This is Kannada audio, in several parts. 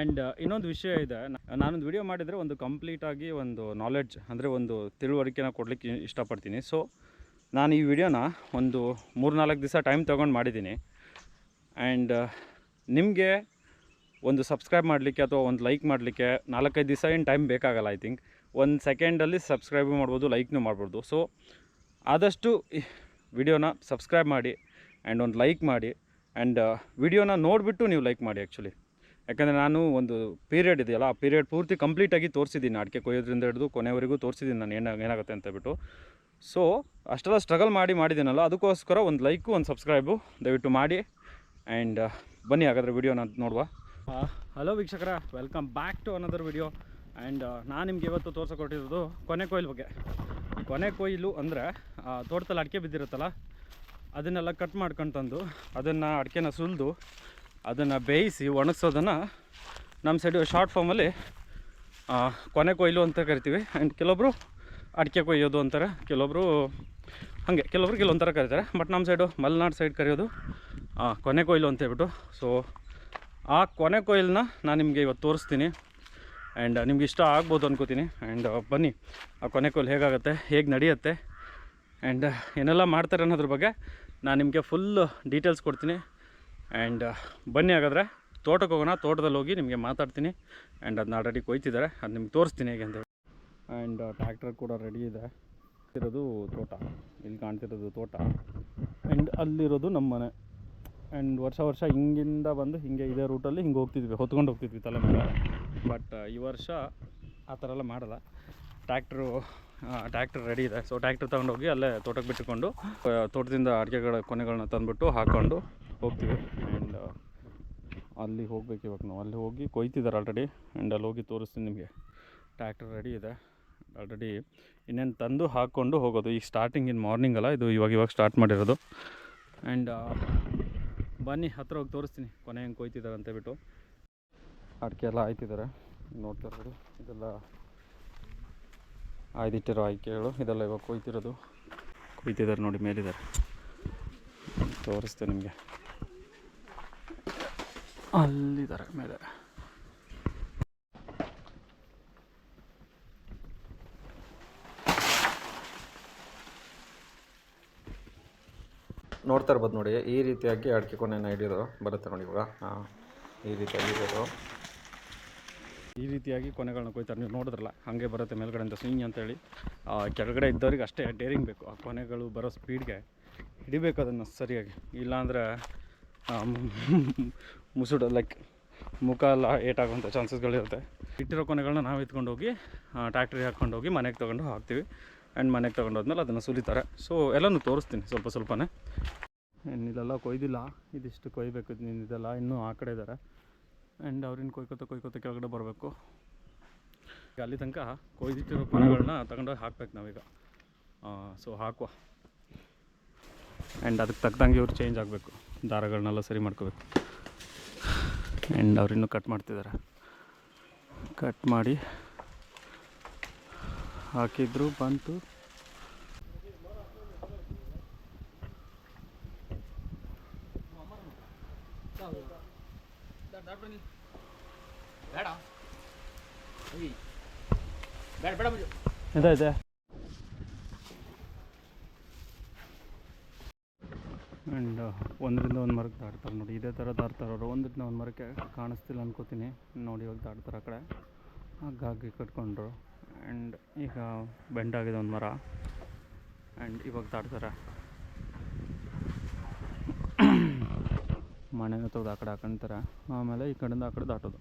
ಆ್ಯಂಡ್ ಇನ್ನೊಂದು ವಿಷಯ ಇದೆ. ನಾನೊಂದು ವಿಡಿಯೋ ಮಾಡಿದರೆ ಒಂದು ಕಂಪ್ಲೀಟಾಗಿ ಒಂದು ನಾಲೆಡ್ಜ್ ಅಂದರೆ ಒಂದು ತಿಳುವಳಿಕೆನ ಕೊಡಲಿಕ್ಕೆ ಇಷ್ಟಪಡ್ತೀನಿ. ಸೊ ನಾನು ಈ ವಿಡಿಯೋನ ಒಂದು ಮೂರು ನಾಲ್ಕು ದಿವಸ ಟೈಮ್ ತೊಗೊಂಡು ಮಾಡಿದ್ದೀನಿ. ಆ್ಯಂಡ್ ನಿಮಗೆ ಒಂದು ಸಬ್ಸ್ಕ್ರೈಬ್ ಮಾಡಲಿಕ್ಕೆ ಅಥವಾ ಒಂದು ಲೈಕ್ ಮಾಡಲಿಕ್ಕೆ ನಾಲ್ಕೈದು ದಿವಸ ಏನು ಟೈಮ್ ಬೇಕಾಗಲ್ಲ ಐ ಥಿಂಕ್ ಒಂದು ಸೆಕೆಂಡಲ್ಲಿ ಸಬ್ಸ್ಕ್ರೈಬ್ ಮಾಡ್ಬೋದು ಲೈಕ್ನೂ ಮಾಡ್ಬೋದು. ಸೊ ಆದಷ್ಟು ವಿಡಿಯೋನ ಸಬ್ಸ್ಕ್ರೈಬ್ ಮಾಡಿ ಆ್ಯಂಡ್ ಒಂದು ಲೈಕ್ ಮಾಡಿ. ಆ್ಯಂಡ್ ವಿಡಿಯೋನ ನೋಡಿಬಿಟ್ಟು ನೀವು ಲೈಕ್ ಮಾಡಿ ಆ್ಯಕ್ಚುಲಿ ಯಾಕಂದರೆ ನಾನು ಒಂದು ಪೀರಿಯಡ್ ಇದೆಯಲ್ಲ, ಆ ಪೀರಿಯಡ್ ಪೂರ್ತಿ ಕಂಪ್ಲೀಟಾಗಿ ತೋರಿಸಿದ್ದೀನಿ, ಅಡಿಕೆ ಕೊಯ್ಯೋದ್ರಿಂದ ಹಿಡಿದು ಕೊನೆವರೆಗೂ ತೋರಿಸಿದ್ದೀನಿ ನಾನು ಏನ, ಏನಾಗುತ್ತೆ ಅಂತ ಸೊ ಅಷ್ಟೆಲ್ಲ ಸ್ಟ್ರಗಲ್ ಮಾಡಿ ಮಾಡಿದ್ದೀನಲ್ಲ, ಅದಕ್ಕೋಸ್ಕರ ಒಂದು ಲೈಕು ಒಂದು ಸಬ್ಸ್ಕ್ರೈಬು ದಯವಿಟ್ಟು ಮಾಡಿ ಆ್ಯಂಡ್ ಬನ್ನಿ ಹಾಗಾದರೆ ವಿಡಿಯೋನ ನೋಡುವ. ಹಲೋ ವೀಕ್ಷಕರ welcome back to another video and ನಾನು ನಿಮ್ಗೆ ಇವತ್ತು ತೋರ್ಸಕೊಟ್ಟಿರೋದು ಕೊನೆ ಕೊಯ್ಲು ಬಗ್ಗೆ. ಕೊನೆ ಕೊಯ್ಲು ಅಂದರೆ ತೋಟದಲ್ಲಿ ಅಡಿಕೆ ಬಿದ್ದಿರುತ್ತಲ್ಲ, ಅದನ್ನೆಲ್ಲ ಕಟ್ ಮಾಡ್ಕೊಂಡು ತಂದು, ಅದನ್ನು ಅಡಿಕೆನ ಸುಲಿದು ಅದನ್ನು ಬೇಯಿಸಿ ಒಣಗಿಸೋದನ್ನು ನಮ್ಮ ಸೈಡು ಶಾರ್ಟ್ ಫಾರ್ಮಲ್ಲಿ ಕೊನೆ ಕೊಯ್ಲು ಅಂತ ಕರಿತೀವಿ. ಆ್ಯಂಡ್ ಕೆಲವೊಬ್ಬರು ಅಡಿಕೆ ಕೊಯ್ಯೋದು ಅಂತಾರೆ ಕೆಲವೊಬ್ಬರು ಹಾಗೆ, ಕೆಲವೊಬ್ರು ಕೆಲವೊಂಥರ ಥರ ಕರೀತಾರೆ. ಬಟ್ ನಮ್ಮ ಸೈಡು ಮಲೆನಾಡು ಸೈಡ್ ಕರೆಯೋದು ಕೊನೆ ಕೊಯ್ಲು ಅಂತ ಹೇಳ್ಬಿಟ್ಟು. ಸೊ ಆ ಕೊನೆ ಕೊಯ್ಲನ್ನ ನಾನು ನಿಮಗೆ ಇವತ್ತು ತೋರಿಸ್ತೀನಿ. ಆ್ಯಂಡ್ ನಿಮ್ಗೆ ಇಷ್ಟ ಆಗ್ಬೋದು ಅನ್ಕೋತೀನಿ. ಆ್ಯಂಡ್ ಬನ್ನಿ, ಆ ಕೊನೆ ಕೊಯ್ಲು ಹೇಗಾಗುತ್ತೆ, ಹೇಗೆ ನಡೆಯುತ್ತೆ. ಆ್ಯಂಡ್ ಏನೆಲ್ಲ ಮಾಡ್ತಾರೆ ಅನ್ನೋದ್ರ ಬಗ್ಗೆ ನಾನು ನಿಮಗೆ ಫುಲ್ ಡೀಟೇಲ್ಸ್ ಕೊಡ್ತೀನಿ. ಆ್ಯಂಡ್ ಬನ್ನಿ ಹಾಗಾದರೆ. ತೋಟಕ್ಕೆ ಹೋಗೋಣ. ತೋಟದಲ್ಲಿ ಹೋಗಿ ನಿಮಗೆ ಮಾತಾಡ್ತೀನಿ. ಆ್ಯಂಡ್ ಅದನ್ನ ಆಲ್ರೆಡಿ ಕೊಯ್ತಿದ್ದಾರೆ. ಅದು ನಿಮ್ಗೆ ತೋರಿಸ್ತೀನಿ ಹೇಗೆ ಅಂತ ಆ್ಯಂಡ್ ಟ್ರ್ಯಾಕ್ಟರ್ ಕೂಡ ರೆಡಿ ಇದೆ. ಇರೋದು ತೋಟ. ಇಲ್ಲಿ ಕಾಣ್ತಿರೋದು ತೋಟ. ಆ್ಯಂಡ್ ಅಲ್ಲಿರೋದು ನಮ್ಮ ಮನೆ. ಆ್ಯಂಡ್ ವರ್ಷ ವರ್ಷ ಹಿಂಗಿಂದ ಬಂದು ಹಿಂಗೆ ಇದೇ ರೂಟಲ್ಲಿ ಹಿಂಗೆ ಹೋಗ್ತಿದ್ವಿ. ಹೊತ್ಕೊಂಡು ಹೋಗ್ತಿದ್ವಿ ತಲೆ ಮೇಲೆ. ಬಟ್ ಈ ವರ್ಷ ಆ ಥರ ಎಲ್ಲ ಮಾಡಲ್ಲ. ಟ್ರ್ಯಾಕ್ಟ್ರು ಟ್ಯಾಕ್ಟ್ರ್ ರೆಡಿ ಇದೆ. ಸೊ ಟ್ಯಾಕ್ಟ್ರ್ ತೊಗೊಂಡೋಗಿ ಅಲ್ಲೇ ತೋಟಕ್ಕೆ ಬಿಟ್ಟುಕೊಂಡು ತೋಟದಿಂದ ಅಡುಗೆಗಳ ಕೊನೆಗಳನ್ನ ತಂದುಬಿಟ್ಟು ಹಾಕ್ಕೊಂಡು ಹೋಗ್ತೀವಿ. ಆ್ಯಂಡ್ ಅಲ್ಲಿ ಹೋಗ್ಬೇಕು ಇವಾಗ ನಾವು. ಅಲ್ಲಿ ಹೋಗಿ ಕೊಯ್ತಿದ್ದಾರೆ ಆಲ್ರೆಡಿ ಆ್ಯಂಡ್ ಅಲ್ಲಿ ಹೋಗಿ ತೋರಿಸ್ತೀನಿ ನಿಮಗೆ. ಟ್ಯಾಕ್ಟ್ರ್ ರೆಡಿ ಇದೆ. ಆಲ್ರೆಡಿ ಇನ್ನೇನು ತಂದು ಹಾಕ್ಕೊಂಡು ಹೋಗೋದು. ಈಗ ಸ್ಟಾರ್ಟಿಂಗ್ ಇನ್ ಮಾರ್ನಿಂಗ್ ಅಲ್ಲ, ಇದು ಇವಾಗ ಇವಾಗ ಸ್ಟಾರ್ಟ್ ಮಾಡಿರೋದು. ಆ್ಯಂಡ್ ಬನ್ನಿ, ಹತ್ರ ಹೋಗಿ ತೋರಿಸ್ತೀನಿ. ಕೊನೆ ಹೆಂಗೆ ಕೊಯ್ತಿದ್ದಾರೆ ಅಂತ ಬಿಟ್ಟು ಅಡಿಕೆ ಎಲ್ಲ ಆಯ್ತಿದ್ದಾರೆ ನೋಡ್ತಾ ಇರ್ಬೋದು ಇದೆಲ್ಲ ಆಯ್ದಿಟ್ಟಿರೋ ಆಯ್ಕೆಗಳು. ಇದೆಲ್ಲ ಇವಾಗ ಕೊಯ್ತಿರೋದು. ಕೊಯ್ತಿದ್ದಾರೆ ನೋಡಿ, ಮೇಲಿದ್ದಾರೆ. ತೋರಿಸ್ತೇನೆ ನಿಮಗೆ. ಅಲ್ಲಿದ್ದಾರೆ ಮೇಲೆ. ನೋಡ್ತಾ ಇರ್ಬೋದು ನೋಡಿ ಈ ರೀತಿಯಾಗಿ ಅಡಿಕೆ ಕೊನೆನ ಹಿಡಿಯೋದು ಬರುತ್ತೆ ನೋಡಿ ಇವಾಗ. ಹಾಂ ಈ ರೀತಿಯಾಗಿ ಇರೋದು ಈ ರೀತಿಯಾಗಿ ಕೊನೆಗಳನ್ನ ಕೊಯ್ತಾರೆ. ನೀವು ನೋಡಿದ್ರಲ್ಲ ಹಾಗೆ ಬರುತ್ತೆ ಮೇಲ್ಗಡೆಯಿಂದ ಸ್ವಿಂಗ್ ಅಂತೇಳಿ. ಆ, ಕೆಳಗಡೆ ಇದ್ದವ್ರಿಗೆ ಅಷ್ಟೇ ಡೇರಿಂಗ್ ಬೇಕು. ಆ ಕೊನೆಗಳು ಬರೋ ಸ್ಪೀಡ್ಗೆ ಹಿಡಿಬೇಕು ಅದನ್ನು ಸರಿಯಾಗಿ. ಇಲ್ಲಾಂದರೆ ಮುಸುಡು ಲೈಕ್ ಮುಖ ಎಲ್ಲ ಏಟಾಗುವಂಥ ಚಾನ್ಸಸ್ಗಳಿರುತ್ತೆ. ಇಟ್ಟಿರೋ ಕೊನೆಗಳನ್ನ ನಾವು ಎತ್ಕೊಂಡು ಹೋಗಿ ಟ್ಯಾಕ್ಟ್ರಿಗೆ ಹಾಕ್ಕೊಂಡು ಹೋಗಿ ಮನೆಗೆ ತೊಗೊಂಡು ಹಾಕ್ತೀವಿ. ಆ್ಯಂಡ್ ಮನೆಗೆ ತೊಗೊಂಡು ಹೋದ್ಮೇಲೆ ಅದನ್ನು ಸುಲಿತಾರೆ. ಸೊ ಎಲ್ಲನೂ ತೋರಿಸ್ತೀನಿ ಸ್ವಲ್ಪ ಸ್ವಲ್ಪನೇ. ಇದೆಲ್ಲ ಕೊಯ್ದಿಲ್ಲ. ಇದಿಷ್ಟು ಕೊಯ್ಬೇಕು. ಇದೆಲ್ಲ ಇನ್ನೂ ಆ ಕಡೆ ಇದ್ದಾರೆ ಆ್ಯಂಡ್ ಅವ್ರಿನ್ನ ಕೊಯ್ಕೋತ ಕೊಯ್ಕೊತ ಕೆಳಗಡೆ ಬರಬೇಕು. ಈಗ ಅಲ್ಲಿ ತನಕ ಕೊಯ್ದಿಟ್ಟಿರೋ ಕೊನೆಗಳನ್ನ ತಗೊಂಡೋಗಿ ಹಾಕ್ಬೇಕು ನಾವೀಗ. ಸೊ ಹಾಕುವ. ಆ್ಯಂಡ್ ಅದಕ್ಕೆ ತಕ್ಕಂಗೆ ಇವ್ರು ಚೇಂಜ್ ಆಗಬೇಕು. ದಾರಗಳನ್ನೆಲ್ಲ ಸರಿ ಮಾಡ್ಕೋಬೇಕು. ಆ್ಯಂಡ್ ಅವ್ರಿನ್ನೂ ಕಟ್ ಮಾಡ್ತಿದ್ದಾರೆ ಕಟ್ ಮಾಡಿ ಹಾಕಿದ್ರು ಬಂತು. ಇದೆ ಇದೆ ಆ್ಯಂಡ್ ಒಂದರಿಂದ ಒಂದು ಮರಕ್ಕೆ ದಾಟ್ತಾರೆ ನೋಡಿ. ಇದೇ ಥರ ಅವರು. ಒಂದರಿಂದ ಒಂದು ಮರಕ್ಕೆ ಕಾಣಿಸ್ತಿಲ್ಲ ಅನ್ಕೋತೀನಿ. ನೋಡಿ ಇವಾಗ ದಾಟ್ತಾರೆ ಆ ಕಡೆ. ಹಗ್ಗಾಗಿ ಕಟ್ಕೊಂಡ್ರು. ಆ್ಯಂಡ್ ಈಗ ಬೆಂಡಾಗಿದೆ ಒಂದು ಮರ. ಆ್ಯಂಡ್ ಇವಾಗ ದಾಟ್ತಾರೆ. ಮನೆ ತೆಗ್ದು ಆ ಕಡೆ ಹಾಕೊಂತಾರೆ ಆಮೇಲೆ ಈ ಕಡೆಯಿಂದ ಆ ಕಡೆ ದಾಟೋದು.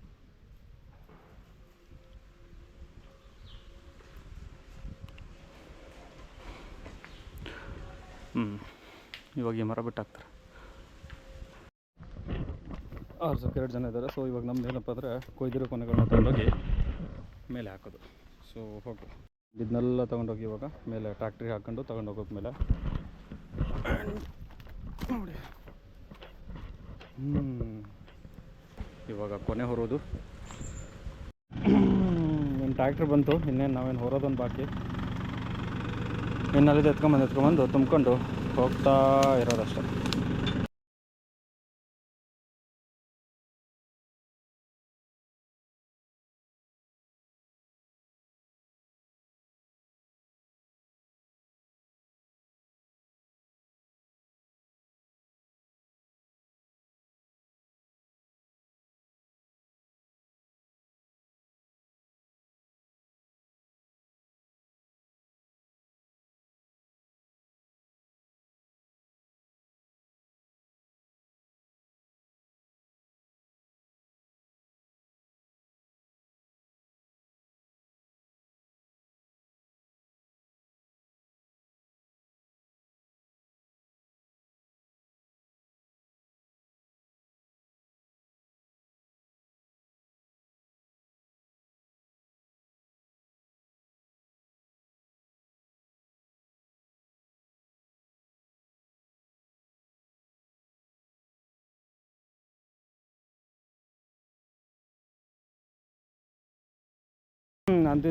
ಹ್ಞೂ ಇವಾಗ ಈ ಮರ ಬಿಟ್ಟು ಆರು ಸ್ವಲ್ಪ ಎರಡು ಜನ ಇದ್ದಾರೆ. ಸೊ ಇವಾಗ ನಮ್ದು ಏನಪ್ಪ ಅಂದರೆ ಕೊಯ್ದಿರೋ ಕೊನೆಗಳನ್ನ ತಗೊಂಡೋಗಿ ಮೇಲೆ ಹಾಕೋದು. ಸೊ ಹೋಗು. ಇದನ್ನೆಲ್ಲ ತೊಗೊಂಡೋಗಿ ಇವಾಗ ಮೇಲೆ ಟ್ರ್ಯಾಕ್ಟ್ರಿಗೆ ಹಾಕ್ಕೊಂಡು ತೊಗೊಂಡು ಹೋಗೋಕೆ ಮೇಲೆ. ನೋಡಿ. ಹ್ಞೂ ಇವಾಗ ಕೊನೆ ಹೊರೋದು. ಇನ್ನು ಟ್ರ್ಯಾಕ್ಟ್ರ್ ಬಂತು. ಇನ್ನೇನು ನಾವೇನು ಹೊರೋದೊಂದು ಬಾಕಿ. ಇನ್ನಲ್ಲಿದ್ದು ಎತ್ಕೊಂಬಂದು ಎತ್ಕೊಂಬಂದು ತುಂಬ್ಕೊಂಡು ಹೋಗ್ತಾ ಇರೋದಷ್ಟೇ.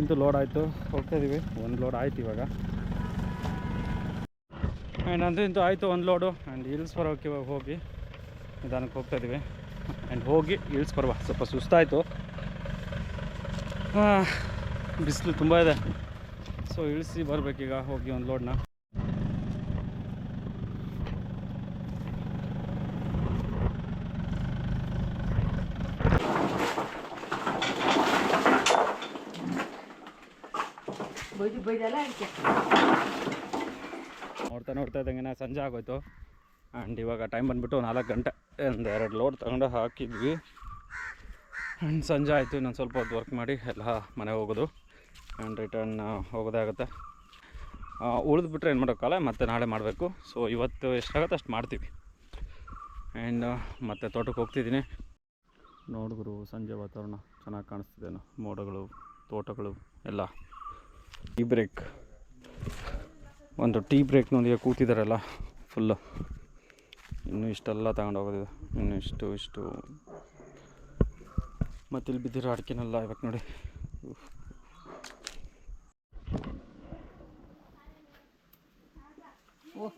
ಇಂತೂ ಲೋಡ್ ಆಯಿತು. ಹೋಗ್ತಾ ಇದ್ದೀವಿ ಒಂದು ಲೋಡ್ ಆಯ್ತು ಇವಾಗ. ಆ್ಯಂಡ್ ನಂದು ಇಂತು ಆಯಿತು ಒಂದು ಲೋಡು ಆ್ಯಂಡ್ ಹಿಲ್ಸ್ ಬರೋಕ್ಕೆ ಇವಾಗ ಹೋಗಿ ನಿಧಾನಕ್ಕೆ ಹೋಗ್ತಾ ಇದ್ದೀವಿ ಆ್ಯಂಡ್ ಹೋಗಿ ಹಿಲ್ಸ್ ಬರುವ. ಸ್ವಲ್ಪ ಸುಸ್ತಾಯಿತು. ಬಿಸಿಲು ತುಂಬ ಇದೆ. ಸೊ ಇಳಿಸಿ ಬರಬೇಕೀಗ ಹೋಗಿ ಒಂದು ಲೋಡ್ನ ನೋಡ್ತಾ ನೋಡ್ತಾ ಇದ್ದಂಗೆ ಸಂಜೆ ಆಗೋಯ್ತು. ಆ್ಯಂಡ್ ಇವಾಗ ಟೈಮ್ ಬಂದುಬಿಟ್ಟು ನಾಲ್ಕು ಗಂಟೆ. ಒಂದು ಎರಡು ಲೋಡ್ ತಗೊಂಡು ಹಾಕಿದ್ವಿ. ಆ್ಯಂಡ್ ಸಂಜೆ ಆಯಿತು, ಇನ್ನೊಂದು ಸ್ವಲ್ಪ ಹೊತ್ತು ವರ್ಕ್ ಮಾಡಿ ಎಲ್ಲ ಮನೆ ಹೋಗೋದು. ಆ್ಯಂಡ್ ರಿಟರ್ನ್ ಹೋಗೋದಾಗುತ್ತೆ ಉಳಿದು ಬಿಟ್ಟರೆ ಏನು ಮಾಡೋಕ್ಕಲ್ಲ, ಮತ್ತೆ ನಾಳೆ ಮಾಡಬೇಕು. ಸೊ ಇವತ್ತು ಎಷ್ಟಾಗುತ್ತೆ ಅಷ್ಟು ಮಾಡ್ತೀವಿ. ಆ್ಯಂಡ್ ಮತ್ತೆ ತೋಟಕ್ಕೆ ಹೋಗ್ತಿದ್ದೀನಿ. ನೋಡಿದ್ರು ಸಂಜೆ ವಾತಾವರಣ ಚೆನ್ನಾಗಿ ಕಾಣಿಸ್ತಿದ್ದೇನು ಮೋಡಗಳು, ತೋಟಗಳು, ಎಲ್ಲ. ಟೀ ಬ್ರೇಕ್ ಒಂದು ಟೀ ಬ್ರೇಕ್ನೊಂದಿಗೆ ಕೂತಿದ್ದಾರಲ್ಲ ಫುಲ್ಲು ಇನ್ನೂ ಇಷ್ಟೆಲ್ಲ ತಗೊಂಡು ಹೋಗೋದಿದೆ ಇನ್ನು ಇಷ್ಟು ಇಷ್ಟು. ಮತ್ತೆ ಇಲ್ಲಿ ಬಿದ್ದಿರೋ ಅಡಿಕೆನೆಲ್ಲ ಇವಾಗ ನೋಡಿ. ಓ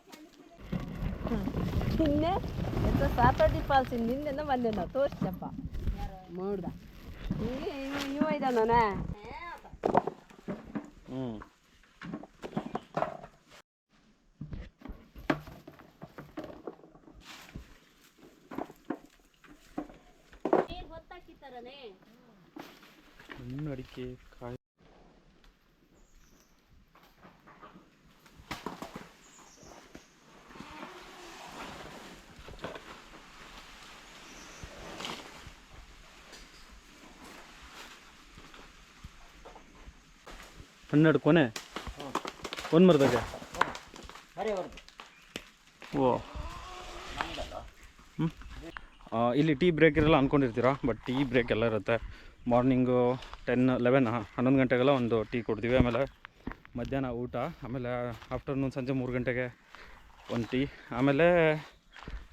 ನಿನ್ನೆ ಎಂತ ಸಾತೋಟಿ ಫಾಲ್ಸ್ ನಿನ್ನೆನ ಬಂದೆ ನಾವು ತೋರಿಸಪ್ಪ ನೋಡ್ದ ಇವ ಇದ್ದಾನ ಹ್ಞೂ ಹಣ್ಣು ಅಡಿಕೆ ಕಾಯಿ ಹನ್ನೆರಡು ಕೊನೆ. ಒಂದು ಮರದಾಗೆ. ಓ. ಇಲ್ಲಿ ಟೀ ಬ್ರೇಕ್ ಇರಲ್ಲ ಅಂದ್ಕೊಂಡಿರ್ತೀರಾ ಬಟ್ ಟೀ ಬ್ರೇಕ್ ಎಲ್ಲ ಇರುತ್ತೆ. ಮಾರ್ನಿಂಗು ಟೆನ್, ಲೆವೆನ್ ಹನ್ನೊಂದು ಗಂಟೆಗೆಲ್ಲ ಒಂದು ಟೀ ಕೊಡ್ತೀವಿ. ಆಮೇಲೆ ಮಧ್ಯಾಹ್ನ ಊಟ, ಆಮೇಲೆ ಆಫ್ಟರ್ನೂನ್ ಸಂಜೆ ಮೂರು ಗಂಟೆಗೆ ಒಂದು ಟೀ. ಆಮೇಲೆ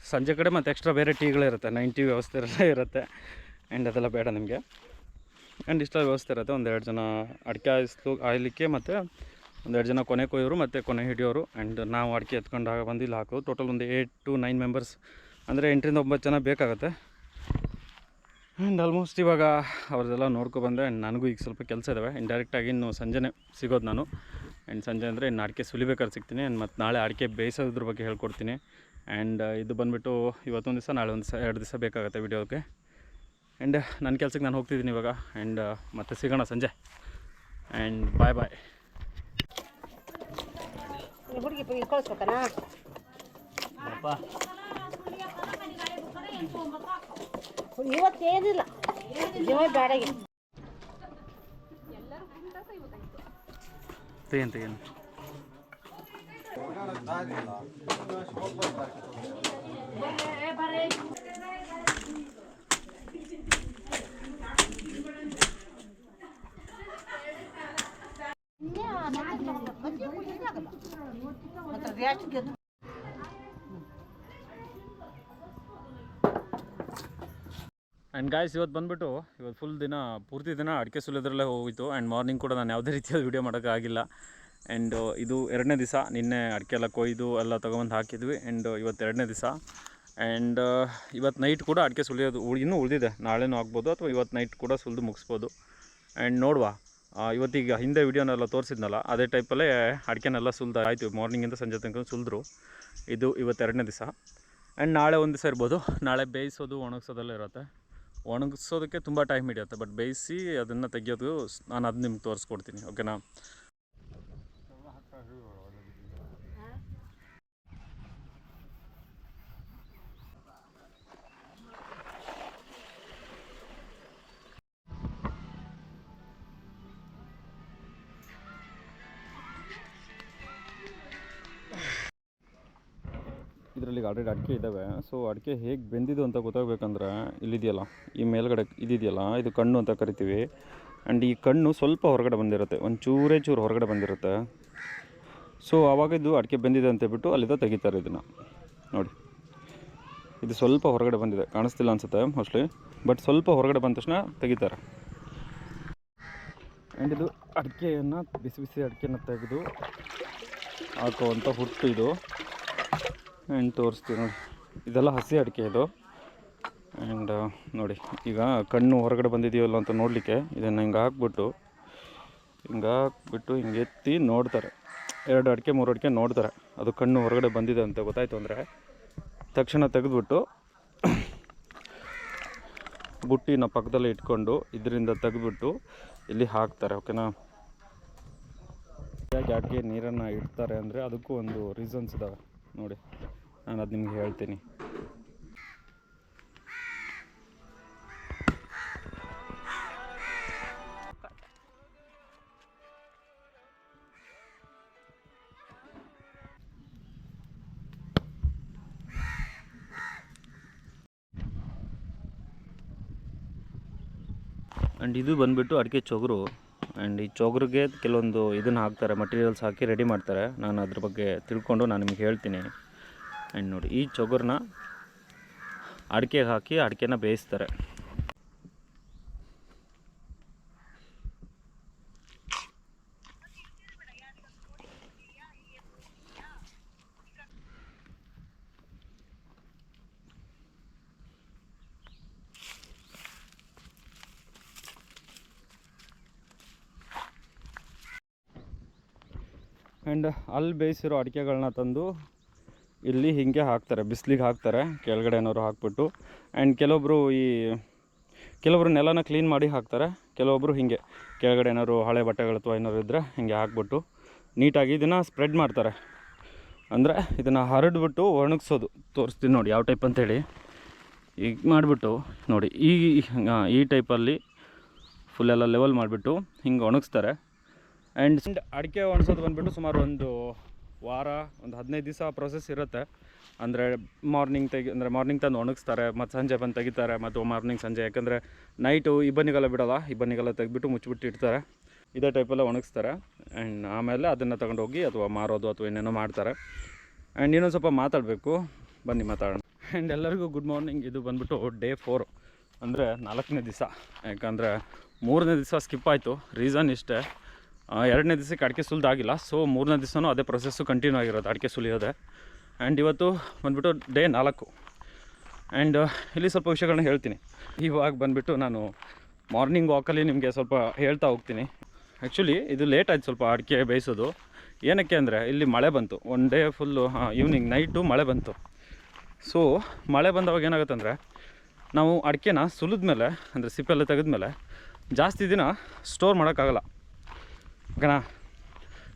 ಸಂಜೆ ಕಡೆ ಮತ್ತು ಎಕ್ಸ್ಟ್ರಾ ಬೇರೆ ಟೀಗಳಿರುತ್ತೆ ನೈನ್ ಟೀ ವ್ಯವಸ್ಥೆ ಇರುತ್ತೆ. ಆ್ಯಂಡ್ ಅದೆಲ್ಲ ಬೇಡ ನಿಮಗೆ. ಆ್ಯಂಡ್ ಇಷ್ಟ ವ್ಯವಸ್ಥೆ ಇರುತ್ತೆ ಒಂದೆರಡು ಜನ ಅಡಿಕೆ ಆಯಿಸ್ಲು ಆಯ್ಲಿಕ್ಕೆ ಮತ್ತು ಒಂದೆರಡು ಜನ ಕೊನೆ ಕೊಯ್ಯೋರು ಮತ್ತು ಕೊನೆ ಹಿಡಿಯೋರು. ಆ್ಯಂಡ್ ನಾವು ಅಡಿಕೆ ಎತ್ಕೊಂಡು ಆಗ ಬಂದು ಇಲ್ಲಿ ಹಾಕೋದು ಟೋಟಲ್ ಒಂದು ಏಯ್ಟ್ ಟು ನೈನ್ ಮೆಂಬರ್ಸ್ ಅಂದರೆ ಎಂಟರಿಂದ ಒಂಬತ್ತು ಜನ ಬೇಕಾಗುತ್ತೆ. ಆ್ಯಂಡ್ ಆಲ್ಮೋಸ್ಟ್ ಇವಾಗ ಅವ್ರದ್ದೆಲ್ಲ ನೋಡ್ಕೊಬಂದೆ ಆ್ಯಂಡ್ ನನಗೂ ಈಗ ಸ್ವಲ್ಪ ಕೆಲಸ ಇದ್ದಾವೆ ಡೈರೆಕ್ಟಾಗಿ ಇನ್ನು ಸಂಜೆನೇ ಸಿಗೋದು ನಾನು. ಆ್ಯಂಡ್ ಸಂಜೆ ಅಂದರೆ ಇನ್ನು ಅಡಿಕೆ ಸುಲಿಬೇಕಾದ್ರೆ ಸಿಗ್ತೀನಿ. ಆ್ಯಂಡ್ ಮತ್ತು ನಾಳೆ ಅಡಿಕೆ ಬೇಯಿಸೋದ್ರ ಬಗ್ಗೆ ಹೇಳ್ಕೊಡ್ತೀನಿ. ಆ್ಯಂಡ್ ಇದು ಬಂದುಬಿಟ್ಟು ಇವತ್ತೊಂದು ದಿವಸ, ನಾಳೆ ಒಂದು ದಿವಸ, ಎರಡು ದಿವಸ ಬೇಕಾಗುತ್ತೆ ವಿಡಿಯೋಕ್ಕೆ ಆ್ಯಂಡ್ ನನ್ನ ಕೆಲ್ಸಕ್ಕೆ ನಾನು ಹೋಗ್ತಿದ್ದೀನಿ ಇವಾಗ. ಆ್ಯಂಡ್ ಮತ್ತೆ ಸಿಗೋಣ ಸಂಜೆ. ಆ್ಯಂಡ್ ಬಾಯ್ ಬಾಯ್ ಹುಡುಗಿ ಇವತ್ತೇನಿಲ್ಲ ತೆಗೇನು ಆ್ಯಂಡ್ ಗಾಯ್ಸ್ ಇವತ್ತು ಬಂದುಬಿಟ್ಟು ಇವತ್ತು ಫುಲ್ ದಿನ, ಪೂರ್ತಿ ದಿನ ಅಡಿಕೆ ಸುಲಿದ್ರಲ್ಲೇ ಹೋಗಿತ್ತು ಆ್ಯಂಡ್ ಮಾರ್ನಿಂಗ್ ಕೂಡ ನಾನು ಯಾವುದೇ ರೀತಿಯಾದ ವೀಡಿಯೋ ಮಾಡೋಕ್ಕಾಗಿಲ್ಲ ಆ್ಯಂಡ್ ಇದು ಎರಡನೇ ದಿವಸ ನಿನ್ನೆ ಅಡಿಕೆ ಎಲ್ಲ ಕೊಯ್ದು ಎಲ್ಲ ತೊಗೊಬಂದು ಹಾಕಿದ್ವಿ. ಆ್ಯಂಡ್ ಇವತ್ತು ಎರಡನೇ ದಿವಸ. ಆ್ಯಂಡ್ ಇವತ್ತು ನೈಟ್ ಕೂಡ ಅಡಿಕೆ ಸುಲಿಯೋದು ಇನ್ನೂ ಉಳಿದಿದೆ. ನಾಳೆನೂ ಆಗ್ಬೋದು ಅಥವಾ ಇವತ್ತು ನೈಟ್ ಕೂಡ ಸುಲಿದು ಮುಗಿಸ್ಬೋದು. ಆ್ಯಂಡ್ ನೋಡುವ. ಇವತ್ತೀಗ ಹಿಂದೆ ವಿಡಿಯೋನೆಲ್ಲ ತೋರಿಸಿದ್ನಲ್ಲ, ಅದೇ ಟೈಪಲ್ಲೇ ಅಡಿಕೆನೆಲ್ಲ ಸುಲ್ದು ಆಯಿತು. ಮಾರ್ನಿಂಗಿಂದ ಸಂಜೆ ತನಕ ಸುಲಿದ್ರು. ಇದು ಇವತ್ತೆರಡನೇ ದಿವಸ. ಆ್ಯಂಡ್ ನಾಳೆ ಒಂದು ದಿವಸ ಇರ್ಬೋದು. ನಾಳೆ ಬೇಯಿಸೋದು, ಒಣಗಿಸೋದೆಲ್ಲ ಇರುತ್ತೆ. ಒಣಗಿಸೋದಕ್ಕೆ ತುಂಬ ಟೈಮ್ ಹಿಡಿಯುತ್ತೆ ಬಟ್ ಬೇಯಿಸಿ ಅದನ್ನು ತೆಗಿಯೋದು, ನಾನು ಅದು ನಿಮ್ಗೆ ತೋರಿಸ್ಕೊಡ್ತೀನಿ ಓಕೆನಾ ಇದರಲ್ಲಿ ಆಲ್ರೆಡಿ ಅಡಿಕೆ ಇದ್ದಾವೆ ಸೊ ಅಡಿಕೆ ಹೇಗೆ ಬೆಂದಿದ್ದು ಅಂತ ಗೊತ್ತಾಗಬೇಕಂದ್ರೆ ಇಲ್ಲಿದೆಯಲ್ಲ, ಈ ಮೇಲ್ಗಡೆ ಇದಿದೆಯಲ್ಲ, ಇದು ಕಣ್ಣು ಅಂತ ಕರಿತೀವಿ. ಆ್ಯಂಡ್ ಈ ಕಣ್ಣು ಸ್ವಲ್ಪ ಹೊರಗಡೆ ಬಂದಿರುತ್ತೆ ಒಂದು ಚೂರೇ ಚೂರು ಹೊರಗಡೆ ಬಂದಿರುತ್ತೆ. ಸೊ ಆವಾಗ ಇದು ಅಡಿಕೆ ಬೆಂದಿದೆ ಅಂತ ಹೇಳ್ಬಿಟ್ಟು ಅಲ್ಲಿಂದ ತೆಗಿತಾರೆ ಇದನ್ನು. ನೋಡಿ, ಇದು ಸ್ವಲ್ಪ ಹೊರಗಡೆ ಬಂದಿದೆ. ಕಾಣಿಸ್ತಿಲ್ಲ ಅನಿಸುತ್ತೆ ಮೋಸ್ಟ್ಲಿ ಬಟ್ ಸ್ವಲ್ಪ ಹೊರಗಡೆ ಬಂದ ತಕ್ಷಣ ತೆಗಿತಾರೆ. ಆ್ಯಂಡ್ ಇದು ಅಡಿಕೆಯನ್ನು, ಬಿಸಿ ಬಿಸಿ ಅಡಿಕೆಯನ್ನು ತೆಗೆದು ಹಾಕುವಂಥ ಹುಟ್ಟು ಇದು. ಆ್ಯಂಡ್ ತೋರಿಸ್ತೀವಿ ನೋಡಿ. ಇದೆಲ್ಲ ಹಸಿ ಅಡಿಕೆ ಇದು. ಆ್ಯಂಡ್ ನೋಡಿ, ಈಗ ಕಣ್ಣು ಹೊರಗಡೆ ಬಂದಿದೆಯಲ್ಲ ಅಂತ ನೋಡಲಿಕ್ಕೆ ಇದನ್ನು ಹಿಂಗೆ ಹಾಕ್ಬಿಟ್ಟು ಹಿಂಗೆ ಹಾಕ್ಬಿಟ್ಟು ಹಿಂಗೆ ಎತ್ತಿ ನೋಡ್ತಾರೆ. ಎರಡು ಅಡಿಕೆ, ಮೂರು ಅಡಿಕೆ ನೋಡ್ತಾರೆ. ಅದು ಕಣ್ಣು ಹೊರಗಡೆ ಬಂದಿದೆ ಅಂತ ಗೊತ್ತಾಯಿತು ಅಂದರೆ, ತಕ್ಷಣ ತೆಗೆದ್ಬಿಟ್ಟು ಬುಟ್ಟಿನ ಪಕ್ಕದಲ್ಲೇ ಇಟ್ಕೊಂಡು ಇದರಿಂದ ತೆಗೆದ್ಬಿಟ್ಟು ಇಲ್ಲಿ ಹಾಕ್ತಾರೆ, ಓಕೆನಾ? ಯಾಕೆ ಅಡಿಕೆ ನೀರನ್ನು ಇಡ್ತಾರೆ ಅಂದರೆ ಅದಕ್ಕೂ ಒಂದು ರೀಸನ್ಸ್ ಇದ್ದಾವೆ ನೋಡಿ. ನಾನು ಅದು ನಿಮ್ಗೆ ಹೇಳ್ತೀನಿ. ಆ್ಯಂಡ್ ಇದು ಬಂದುಬಿಟ್ಟು ಅಡಿಕೆ ಚೊಗರು. ಆ್ಯಂಡ್ ಈ ಚೊಗರಿಗೆ ಕೆಲವೊಂದು ಇದನ್ನು ಹಾಕ್ತಾರೆ ಮಟೀರಿಯಲ್ಸ್ ಹಾಕಿ ರೆಡಿ ಮಾಡ್ತಾರೆ. ನಾನು ಅದ್ರ ಬಗ್ಗೆ ತಿಳ್ಕೊಂಡು ನಾನು ನಿಮ್ಗೆ ಹೇಳ್ತೀನಿ. ಆ್ಯಂಡ್ ನೋಡಿ. ಈ ಚೊಗರನ್ನ ಅಡಿಕೆಗೆ ಹಾಕಿ ಅಡಿಕೆನ ಬೇಯಿಸ್ತಾರೆ. ಆ್ಯಂಡ್ ಅಲ್ಲಿ ಬೇಯಿಸಿರೋ ಅಡಿಕೆಗಳನ್ನ ತಂದು ಇಲ್ಲಿ ಹೀಗೆ ಹಾಕ್ತಾರೆ, ಬಿಸಿಲಿಗೆ ಹಾಕ್ತಾರೆ, ಕೆಳಗಡೆ ಏನಾದ್ರು ಹಾಕ್ಬಿಟ್ಟು. ಆ್ಯಂಡ್ ಕೆಲವೊಬ್ಬರು ಈ, ಕೆಲವೊಬ್ರು ನೆಲನ ಕ್ಲೀನ್ ಮಾಡಿ ಹಾಕ್ತಾರೆ ಕೆಲವೊಬ್ಬರು ಹೀಗೆ. ಕೆಳಗಡೆ ಏನಾದ್ರು ಹಳೆ ಬಟ್ಟೆಗಳು ಅಥವಾ ಏನಾದ್ರು ಇದ್ದರೆ ಹೀಗೆ ಹಾಕ್ಬಿಟ್ಟು ನೀಟಾಗಿ ಇದನ್ನು ಸ್ಪ್ರೆಡ್ ಮಾಡ್ತಾರೆ. ಅಂದರೆ ಇದನ್ನು ಹರಡ್ಬಿಟ್ಟು ಒಣಗಿಸೋದು. ತೋರಿಸ್ತೀನಿ ನೋಡಿ ಯಾವ ಟೈಪ್ ಅಂತೇಳಿ ಈಗ ಮಾಡಿಬಿಟ್ಟು ನೋಡಿ, ಈ ಈ ಟೈಪಲ್ಲಿ ಫುಲ್ಲೆಲ್ಲ ಲೆವೆಲ್ ಮಾಡಿಬಿಟ್ಟು ಹಿಂಗೆ ಒಣಗಿಸ್ತಾರೆ. ಆ್ಯಂಡ್ ಅಡಿಕೆ ಒಣಸೋದು ಬಂದುಬಿಟ್ಟು ಸುಮಾರು ಒಂದು ವಾರ, ಒಂದು ಹದಿನೈದು ದಿವಸ ಪ್ರೊಸೆಸ್ ಇರುತ್ತೆ. ಅಂದರೆ ಮಾರ್ನಿಂಗ್ ತೆಗಿ, ಅಂದರೆ ಮಾರ್ನಿಂಗ್ ತಂದು ಒಣಗಿಸ್ತಾರೆ, ಮತ್ತು ಸಂಜೆ ಬಂದು ತೆಗಿತಾರೆ, ಮತ್ತು ಮಾರ್ನಿಂಗ್ ಸಂಜೆ. ಯಾಕಂದರೆ ನೈಟು ಇಬ್ಬನಿಗೆಲ್ಲ ಬಿಡೋಲ್ಲ, ಇಬ್ಬನಿಗೆಲ್ಲ ತೆಗೆದ್ಬಿಟ್ಟು ಮುಚ್ಚಿಬಿಟ್ಟು ಇಡ್ತಾರೆ. ಇದೇ ಟೈಪೆಲ್ಲ ಒಣಗಿಸ್ತಾರೆ. ಆ್ಯಂಡ್ ಆಮೇಲೆ ಅದನ್ನು ತಗೊಂಡೋಗಿ ಅಥವಾ ಮಾರೋದು ಅಥವಾ ಏನೇನೋ ಮಾಡ್ತಾರೆ. ಆ್ಯಂಡ್ ಇನ್ನೊಂದು ಸ್ವಲ್ಪ ಮಾತಾಡಬೇಕು. ಬನ್ನಿ, ಮಾತಾಡೋಣ. ಆ್ಯಂಡ್ ಎಲ್ಲರಿಗೂ ಗುಡ್ ಮಾರ್ನಿಂಗ್ ಇದು ಬಂದ್ಬಿಟ್ಟು ಡೇ ಫೋರು ಅಂದರೆ ನಾಲ್ಕನೇ ದಿವಸ. ಯಾಕಂದರೆ ಮೂರನೇ ದಿವಸ ಸ್ಕಿಪ್ ಆಯಿತು. ರೀಸನ್ ಇಷ್ಟೇ. ಎರಡನೇ ದಿವಸಕ್ಕೆ ಅಡಿಕೆ ಸುಲಿದಾಗಿಲ್ಲ. ಸೊ ಮೂರನೇ ದಿವಸನೂ ಅದೇ ಪ್ರೊಸೆಸ್ಸು ಕಂಟಿನ್ಯೂ ಆಗಿರೋದು, ಅಡಿಕೆ ಸುಲಿಯೋದೆ. ಆ್ಯಂಡ್ ಇವತ್ತು ಬಂದುಬಿಟ್ಟು ಡೇ ನಾಲ್ಕು. ಆ್ಯಂಡ್ ಇಲ್ಲಿ ಸ್ವಲ್ಪ ವಿಷಯಗಳನ್ನ ಹೇಳ್ತೀನಿ. ಇವಾಗ ಬಂದುಬಿಟ್ಟು ನಾನು ಮಾರ್ನಿಂಗ್ ವಾಕಲ್ಲಿ ನಿಮಗೆ ಸ್ವಲ್ಪ ಹೇಳ್ತಾ ಹೋಗ್ತೀನಿ. ಆ್ಯಕ್ಚುಲಿ ಇದು ಲೇಟ್ ಆಯ್ತು ಸ್ವಲ್ಪ ಅಡಿಕೆ ಬೇಯಿಸೋದು. ಏನಕ್ಕೆ ಅಂದರೆ, ಇಲ್ಲಿ ಮಳೆ ಬಂತು. One day full evening night ಮಳೆ ಬಂತು. ಸೊ ಮಳೆ ಬಂದವಾಗ ಏನಾಗುತ್ತೆ ಅಂದರೆ ನಾವು ಅಡಿಕೆನ ಸುಲಿದ ಮೇಲೆ ಅಂದರೆ ಸಿಪ್ಪೆಲ್ಲ ತೆಗೆದ ಮೇಲೆ ಜಾಸ್ತಿ ದಿನ ಸ್ಟೋರ್ ಮಾಡೋಕ್ಕಾಗಲ್ಲ. ಓಕೆನಾ?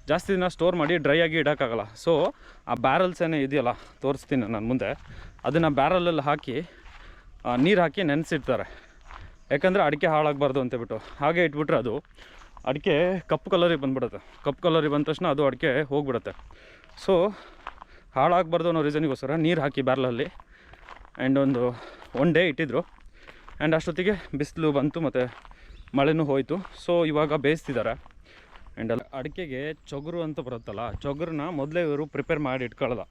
ಜಾಸ್ತಿ ದಿನ ಸ್ಟೋರ್ ಮಾಡಿ ಡ್ರೈ ಆಗಿ ಇಡೋಕ್ಕಾಗಲ್ಲ. ಸೊ ಆ ಬ್ಯಾರಲ್ಸ್ ಏನೇ ಇದೆಯಲ್ಲ, ತೋರಿಸ್ತೀನಿ ನಾನು ಮುಂದೆ. ಅದನ್ನು ಬ್ಯಾರಲಲ್ಲಿ ಹಾಕಿ ನೀರು ಹಾಕಿ ನೆನೆಸಿಡ್ತಾರೆ. ಯಾಕಂದರೆ ಅಡಿಕೆ ಹಾಳಾಗಬಾರ್ದು ಅಂತೇಳ್ಬಿಟ್ಟು ಹಾಗೆ ಇಟ್ಬಿಟ್ರೆ ಅದು ಅಡಿಕೆ ಕಪ್ಪು ಕಲರಿಗೆ ಬಂದುಬಿಡುತ್ತೆ. ಕಪ್ಪು ಕಲರಿಗೆ ಬಂದ ತಕ್ಷಣ ಅದು ಅಡಿಕೆ ಹೋಗ್ಬಿಡುತ್ತೆ. ಸೊ ಹಾಳಾಗಬಾರ್ದು ಅನ್ನೋ ರೀಸನಿಗೋಸ್ಕರ ನೀರು ಹಾಕಿ ಬ್ಯಾರಲಲ್ಲಿ ಆ್ಯಂಡ್ ಒಂದು ಒನ್ ಡೇ ಇಟ್ಟಿದ್ರು. ಆ್ಯಂಡ್ ಅಷ್ಟೊತ್ತಿಗೆ ಬಿಸಿಲು ಬಂತು ಮತ್ತು ಮಳೆನೂ ಹೋಯಿತು. ಸೊ ಇವಾಗ ಬೇಯಿಸ್ತಿದ್ದಾರೆ. ಆ್ಯಂಡ್ ಅಲ್ಲಿ, ಅಡಿಕೆಗೆ ಚೊಗರು ಅಂತ ಬರುತ್ತಲ್ಲ ಚೊಗರನ್ನ ಮೊದಲೇ ಇವರು ಪ್ರಿಪೇರ್ ಮಾಡಿ ಇಟ್ಕೊಳ್ಳೋದ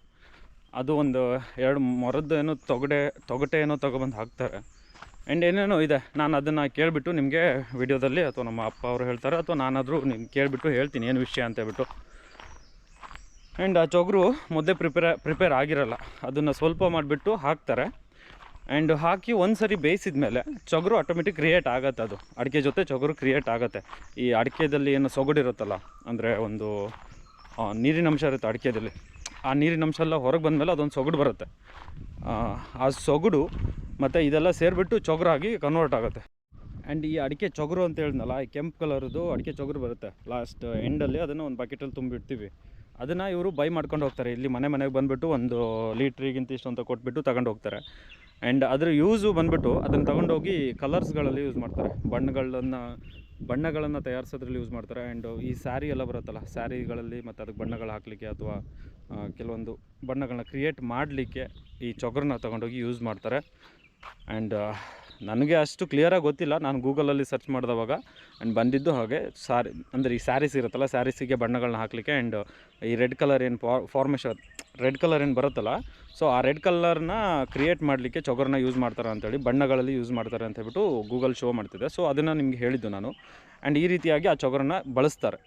ಅದು ಒಂದು ಎರಡು ಮೊರದ್ದು ಏನೋ ತೊಗಡೆ, ತೊಗಟೆ ಏನೋ ತೊಗೊಬಂದು ಹಾಕ್ತಾರೆ. ಆ್ಯಂಡ್ ಏನೇನೋ ಇದೆ, ನಾನು ಅದನ್ನು ಕೇಳಿಬಿಟ್ಟು ನಿಮಗೆ ವಿಡಿಯೋದಲ್ಲಿ ಅಥವಾ ನಮ್ಮ ಅಪ್ಪ ಅವರು ಹೇಳ್ತಾರೆ, ಅಥವಾ ನಾನಾದರೂ ನಿಮ್ಗೆ ಕೇಳಿಬಿಟ್ಟು ಹೇಳ್ತೀನಿ, ಏನು ವಿಷಯ ಅಂತ ಹೇಳ್ಬಿಟ್ಟು. ಆ್ಯಂಡ್ ಆ ಚೊಗರು ಮೊದಲೇ ಪ್ರಿಪೇರ್ ಪ್ರಿಪೇರ್ ಆಗಿರಲ್ಲ. ಅದನ್ನು ಸ್ವಲ್ಪ ಮಾಡಿಬಿಟ್ಟು ಹಾಕ್ತಾರೆ. ಆ್ಯಂಡ್ ಹಾಕಿ ಒಂದು ಸರಿ ಬೇಯಿಸಿದ ಮೇಲೆ ಚೊಗರು ಆಟೋಮೆಟಿಕ್ ಕ್ರಿಯೇಟ್ ಆಗುತ್ತೆ ಅದು. ಅಡಿಕೆ ಜೊತೆ ಚೊಗರು ಕ್ರಿಯೇಟ್ ಆಗುತ್ತೆ. ಈ ಅಡಿಕೆದಲ್ಲಿ ಏನು ಸೊಗಡಿರುತ್ತಲ್ಲ ಅಂದರೆ ಒಂದು ನೀರಿನ ಅಂಶ ಇರುತ್ತೆ ಅಡಿಕೆದಲ್ಲಿ. ಆ ನೀರಿನ ಅಂಶ ಎಲ್ಲ ಹೊರಗೆ ಬಂದಮೇಲೆ ಅದೊಂದು ಸೊಗಡು ಬರುತ್ತೆ. ಆ, ಆ ಸೊಗಡು ಮತ್ತು ಇದೆಲ್ಲ ಸೇರಿಬಿಟ್ಟು ಚೊಗರಾಗಿ ಕನ್ವರ್ಟ್ ಆಗುತ್ತೆ. ಆ್ಯಂಡ್ ಈ ಅಡಿಕೆ ಚೊಗರು ಅಂತ ಹೇಳಿದ್ನಲ್ಲ ಈ ಕೆಂಪು ಕಲರ್ದು ಅಡಿಕೆ ಚೊಗರು ಬರುತ್ತೆ. ಲಾಸ್ಟ್ ಎಂಡಲ್ಲಿ ಅದನ್ನು ಒಂದು ಬಕೆಟಲ್ಲಿ ತುಂಬಿಡ್ತೀವಿ. ಅದನ್ನು ಇವರು ಬೈ ಮಾಡ್ಕೊಂಡು ಹೋಗ್ತಾರೆ. ಇಲ್ಲಿ ಮನೆ ಮನೆಗೆ ಬಂದುಬಿಟ್ಟು ಒಂದು ಲೀಟ್ರಿಗಿಂತ ಇಷ್ಟು ಅಂತ ಕೊಟ್ಬಿಟ್ಟು ತಗೊಂಡು ಹೋಗ್ತಾರೆ. ಆ್ಯಂಡ್ ಅದರ ಯೂಸು ಬಂದುಬಿಟ್ಟು ಅದನ್ನು ತೊಗೊಂಡೋಗಿ ಕಲರ್ಸ್ಗಳಲ್ಲಿ ಯೂಸ್ ಮಾಡ್ತಾರೆ. ಬಣ್ಣಗಳನ್ನು ಬಣ್ಣಗಳನ್ನು ತಯಾರಿಸೋದ್ರಲ್ಲಿ ಯೂಸ್ ಮಾಡ್ತಾರೆ. ಆ್ಯಂಡ್ ಈ ಸ್ಯಾರಿ ಎಲ್ಲ ಬರುತ್ತಲ್ಲ ಸ್ಯಾರಿಗಳಲ್ಲಿ ಮತ್ತು ಅದಕ್ಕೆ ಬಣ್ಣಗಳು ಹಾಕಲಿಕ್ಕೆ ಅಥವಾ ಕೆಲವೊಂದು ಬಣ್ಣಗಳನ್ನ ಕ್ರಿಯೇಟ್ ಮಾಡಲಿಕ್ಕೆ ಈ ಚೊಗರನ್ನ ತೊಗೊಂಡೋಗಿ ಯೂಸ್ ಮಾಡ್ತಾರೆ. ಆ್ಯಂಡ್ ನನಗೆ ಅಷ್ಟು ಕ್ಲಿಯರಾಗಿ ಗೊತ್ತಿಲ್ಲ. ನಾನು ಗೂಗಲಲ್ಲಿ ಸರ್ಚ್ ಮಾಡಿದವಾಗ ಆ್ಯಂಡ್ ಬಂದಿದ್ದು ಹಾಗೆ ಸಾರಿ, ಅಂದರೆ ಈ ಸ್ಯಾರೀಸ್ ಇರುತ್ತಲ್ಲ ಸ್ಯಾರೀಸಿಗೆ ಬಣ್ಣಗಳನ್ನ ಹಾಕಲಿಕ್ಕೆ ಆ್ಯಂಡ್ ಈ ರೆಡ್ ಕಲರ್ ಏನು ಫಾರ್ಮೇಷನ್ ರೆಡ್ ಕಲರ್ ಏನು ಬರುತ್ತಲ್ಲ ಸೊ ಆ ರೆಡ್ ಕಲರ್ನ ಕ್ರಿಯೇಟ್ ಮಾಡಲಿಕ್ಕೆ ಚೊಗರನ್ನ ಯೂಸ್ ಮಾಡ್ತಾರೆ ಅಂತೇಳಿ, ಬಣ್ಣಗಳಲ್ಲಿ ಯೂಸ್ ಮಾಡ್ತಾರೆ ಅಂತ ಹೇಳ್ಬಿಟ್ಟು ಗೂಗಲ್ ಶೋ ಮಾಡ್ತಿದೆ. ಸೊ ಅದನ್ನು ನಿಮಗೆ ಹೇಳಿದ್ದು ನಾನು. ಆ್ಯಂಡ್ ಈ ರೀತಿಯಾಗಿ ಆ ಚೊಗರನ್ನ ಬಳಸ್ತಾರೆ.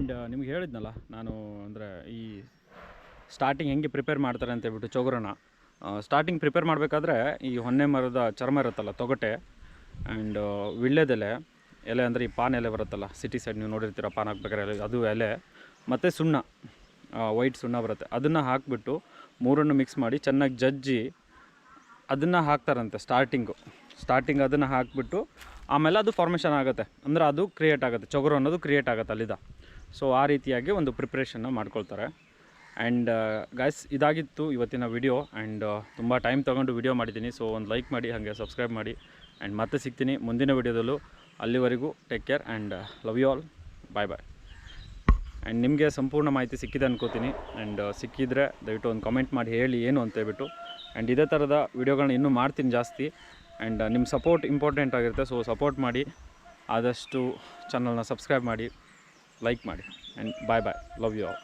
ಆ್ಯಂಡ್ ನಿಮ್ಗೆ ಹೇಳಿದ್ನಲ್ಲ, ನಾನು ಅಂದರೆ ಈ ಸ್ಟಾರ್ಟಿಂಗ್ ಹೆಂಗೆ ಪ್ರಿಪೇರ್ ಮಾಡ್ತಾರೆ ಅಂತ ಹೇಳ್ಬಿಟ್ಟು ಚೊಗರನ ಸ್ಟಾರ್ಟಿಂಗ್ ಪ್ರಿಪೇರ್ ಮಾಡಬೇಕಾದ್ರೆ ಈ ಹೊನ್ನೆ ಮರದ ಚರ್ಮ ಇರುತ್ತಲ್ಲ, ತೊಗಟೆ ಆ್ಯಂಡ್ ವಿಳ್ಳೆದೆಲೆ ಎಲೆ ಅಂದರೆ ಈ ಪಾನ್ ಎಲೆ ಬರುತ್ತಲ್ಲ ಸಿಟಿ ಸೈಡ್ ನೀವು ನೋಡಿರ್ತೀರ, ಪಾನ್ ಹಾಕ್ಬೇಕಾದ್ರೆ ಅದು ಎಲೆ ಮತ್ತು ಸುಣ್ಣ ವೈಟ್ ಸುಣ್ಣ ಬರುತ್ತೆ. ಅದನ್ನು ಹಾಕಿಬಿಟ್ಟು ಮೂರನ್ನು ಮಿಕ್ಸ್ ಮಾಡಿ ಚೆನ್ನಾಗಿ ಜಜ್ಜಿ ಅದನ್ನು ಹಾಕ್ತಾರಂತೆ ಸ್ಟಾರ್ಟಿಂಗು ಸ್ಟಾರ್ಟಿಂಗ್ ಅದನ್ನು ಹಾಕಿಬಿಟ್ಟು ಆಮೇಲೆ ಅದು ಫಾರ್ಮೇಷನ್ ಆಗುತ್ತೆ. ಅಂದರೆ ಅದು ಕ್ರಿಯೇಟ್ ಆಗುತ್ತೆ. ಚೊಗರು ಅನ್ನೋದು ಕ್ರಿಯೇಟ್ ಆಗುತ್ತೆ ಅಲ್ಲಿದ. ಸೊ ಆ ರೀತಿಯಾಗಿ ಒಂದು ಪ್ರಿಪ್ರೇಷನ್ನ ಮಾಡ್ಕೊಳ್ತಾರೆ. ಆ್ಯಂಡ್ ಗಾಯ್ಸ್ ಇದಾಗಿತ್ತು ಇವತ್ತಿನ ವಿಡಿಯೋ ಆ್ಯಂಡ್ ತುಂಬ ಟೈಮ್ ತೊಗೊಂಡು ವಿಡಿಯೋ ಮಾಡಿದ್ದೀನಿ. ಸೊ ಒಂದು ಲೈಕ್ ಮಾಡಿ, ಹಾಗೆ ಸಬ್ಸ್ಕ್ರೈಬ್ ಮಾಡಿ. ಆ್ಯಂಡ್ ಮತ್ತೆ ಸಿಗ್ತೀನಿ ಮುಂದಿನ ವಿಡಿಯೋದಲ್ಲೂ ಅಲ್ಲಿವರೆಗೂ take care and love you all bye bye and ನಿಮಗೆ ಸಂಪೂರ್ಣ ಮಾಹಿತಿ ಸಿಕ್ಕಿದೆ ಅನ್ಕೋತೀನಿ. ಆ್ಯಂಡ್ ಸಿಕ್ಕಿದರೆ ದಯವಿಟ್ಟು ಒಂದು ಕಮೆಂಟ್ ಮಾಡಿ ಹೇಳಿ ಏನು ಅಂತ ಹೇಳ್ಬಿಟ್ಟು. ಆ್ಯಂಡ್ ಇದೇ ಥರದ ವೀಡಿಯೋಗಳನ್ನ ಇನ್ನೂ ಮಾಡ್ತೀನಿ ಜಾಸ್ತಿ. ಆ್ಯಂಡ್ ನಿಮ್ಮ ಸಪೋರ್ಟ್ ಇಂಪಾರ್ಟೆಂಟ್ ಆಗಿರುತ್ತೆ. ಸೊ ಸಪೋರ್ಟ್ ಮಾಡಿ ಆದಷ್ಟು ಚಾನಲ್ನ ಸಬ್ಸ್ಕ್ರೈಬ್ ಮಾಡಿ. ಲೈಕ್ ಮಾಡಿ. And bye bye love you all